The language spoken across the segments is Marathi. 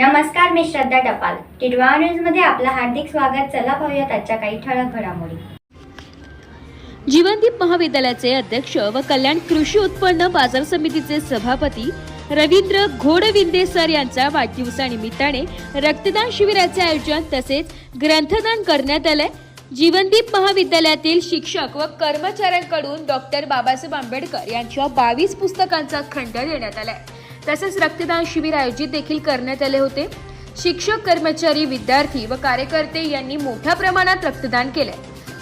नमस्कार मी श्रद्धा टपाल. टिडवा न्यूजमध्ये आपलं हार्दिक स्वागत. चला पाहूयात आजच्या काही ठळक घडामोडी. जीवनदीप महाविद्यालयाचे अध्यक्ष व कल्याण कृषी उत्पन्न बाजार समितीचे सभापती रवींद्र घोडविंदे सर यांच्या वाढदिवसानिमित्ताने रक्तदान शिबिराचे आयोजन तसेच ग्रंथदान करण्यात आलंय. जीवनदीप महाविद्यालयातील शिक्षक व कर्मचाऱ्यांकडून डॉक्टर बाबासाहेब आंबेडकर यांच्या बावीस पुस्तकांचा खंड देण्यात आलाय. तसेच रक्तदान शिबिर आयोजित देखील करण्यात आले होते. शिक्षक कर्मचारी विद्यार्थी व कार्यकर्ते यांनी मोठ्या प्रमाणात रक्तदान केले.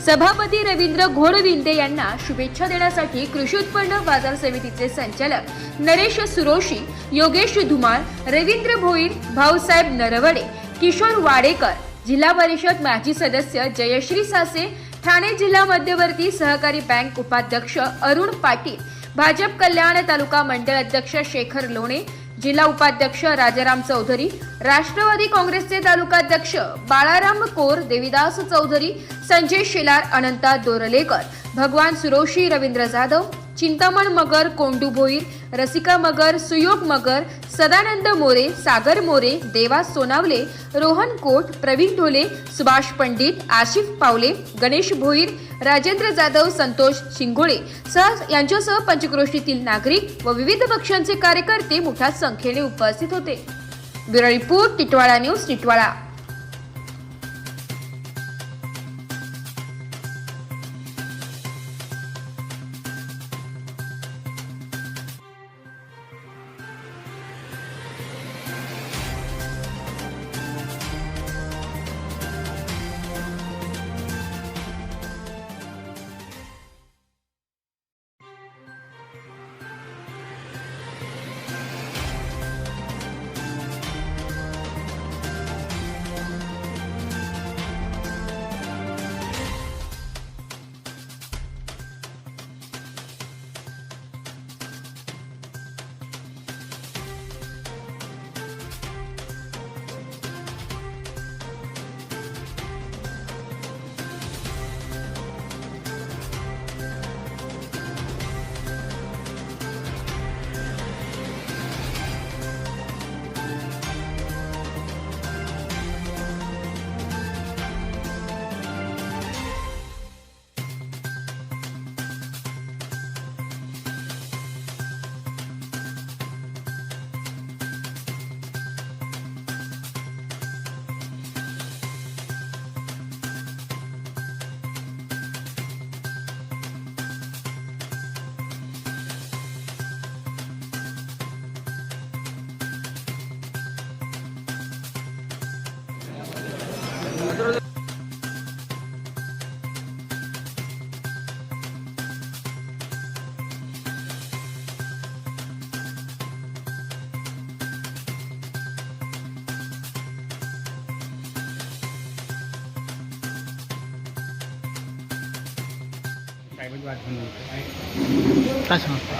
सभापती रवींद्र घोडविंदे यांना शुभेच्छा देण्यासाठी कृषी उत्पन्न बाजार समितीचे संचालक नरेश सुरोशी योगेश धुमाळ रवींद्र भोईर भाऊसाहेब नरवडे किशोर वाडेकर जिल्हा परिषद माजी सदस्य जयश्री सासे ठाणे जिल्हा मध्यवर्ती सहकारी बँक उपाध्यक्ष अरुण पाटील भाजप कल्याण तालुका मंडळ अध्यक्ष शेखर लोणे जिल्हा उपाध्यक्ष राजाराम चौधरी राष्ट्रवादी काँग्रेसचे तालुकाध्यक्ष बाळाराम कोर देविदास चौधरी संजय शेलार अनंता दोरलेकर भगवान सुरोशी रवींद्र जाधव चिंतामण मगर कोंडू भोईर रसिका मगर सुयोग मगर सदानंद मोरे सागर मोरे देवा सोनावले रोहन कोट प्रवीण ढोले सुभाष पंडित आशिफ पावले गणेश भोईर राजेंद्र जाधव संतोष शिंगोळे सह यांच्यासह पंचक्रोशीतील नागरिक व विविध पक्षांचे कार्यकर्ते मोठ्या संख्येने उपस्थित होते. Bureau report Titwala news Titwala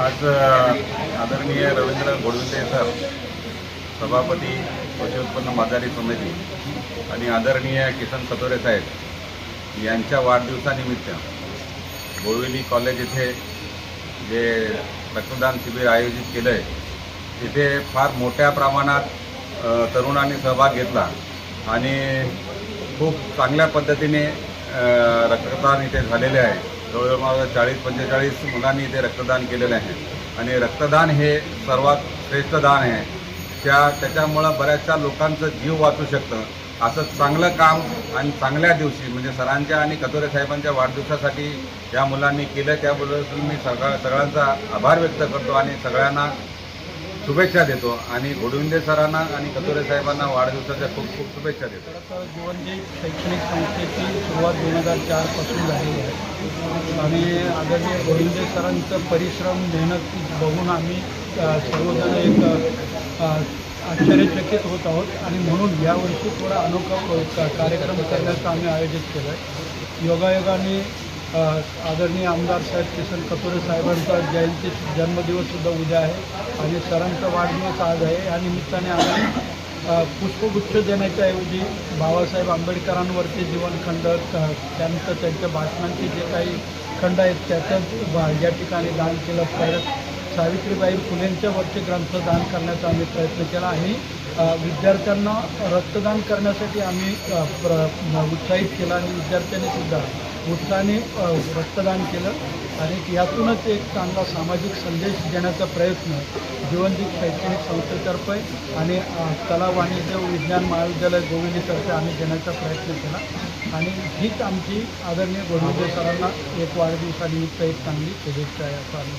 आज अ, आदरणीय रवींद्र गोडविंदे सर सभापती कृषी उत्पन्न बाजारी समिती आणि आदरणीय किसन सतोरे साहेब यांच्या वाढदिवसानिमित्त बोरवेली कॉलेज इथे जे रक्तदान शिबिर आयोजित केलं आहे तिथे फार मोठ्या प्रमाणात तरुणांनी सहभाग घेतला आणि खूप चांगल्या पद्धतीने रक्तदान इथे झालेले आहे. जवळजवळ चाळीस पंचेचाळीस मुलांनी इथे रक्तदान केलेले आहे. आणि रक्तदान हे सर्वात श्रेष्ठ दान आहे. त्या त्याच्यामुळं बऱ्याचशा लोकांचं जीव वाचू शकतं. असं चांगलं काम आणि चांगल्या दिवशी म्हणजे सरांच्या आणि कतोरे साहेबांच्या वाढदिवसासाठी या मुलांनी केलं त्याबद्दल मी सगळ्या सगळ्यांचा आभार व्यक्त करतो आणि सगळ्यांना शुभेच्छा देतो. आणि गोडविंदे सरांना आणि कतोरे साहेबांना वाढदिवसाच्या खूप खूप शुभेच्छा देतो. जीवनजी शैक्षणिक संस्थेची सुरुवात दोन हजार चारपासून झालेली आहे. आणि आदरणीय गोविंदे सरांचं परिश्रम मेहनत बघून आम्ही सर्वजण एक आश्चर्यचकित होत आहोत आणि म्हणून यावर्षी थोडा अनोखा कार्यक्रम करण्याचं आम्ही आयोजित केलं आहे. योगायोगाने आदरणीय आमदार साहेब किसन कपूर साहेबांचा जयंती जन्मदिवससुद्धा उद्या आहे आणि सरांचा वाढदिवस आज आहे. या निमित्ताने आम्ही पुष्पगुच्छ देण्याच्याऐवजी बाबासाहेब आंबेडकरांवरती जीवनखंड त्यांचं त्यांच्या भाषणांचे जे काही खंड आहेत त्याचं या ठिकाणी दान केलं. परत सावित्रीबाई फुलेंच्या वरचे ग्रंथ दान करण्याचा आम्ही प्रयत्न केला आणि विद्यार्थ्यांना रक्तदान करण्यासाठी आम्ही प्र उत्साहित केलं आणि विद्यार्थ्यांनी सुद्धा उत्साहाने रक्तदान केलं. आणि यातूनच एक चांगला सामाजिक संदेश देण्याचा प्रयत्न जीवनदीप शैक्षणिक संस्थेतर्फे आणि कला वाणिज्य विज्ञान महाविद्यालय गोविंदीतर्फे आम्ही देण्याचा प्रयत्न केला. आणि हीच आमची आदरणीय गोविंदे सरांना एक वाढदिवसानिमित्त एक चांगली शुभेच्छा आहे असं आम्ही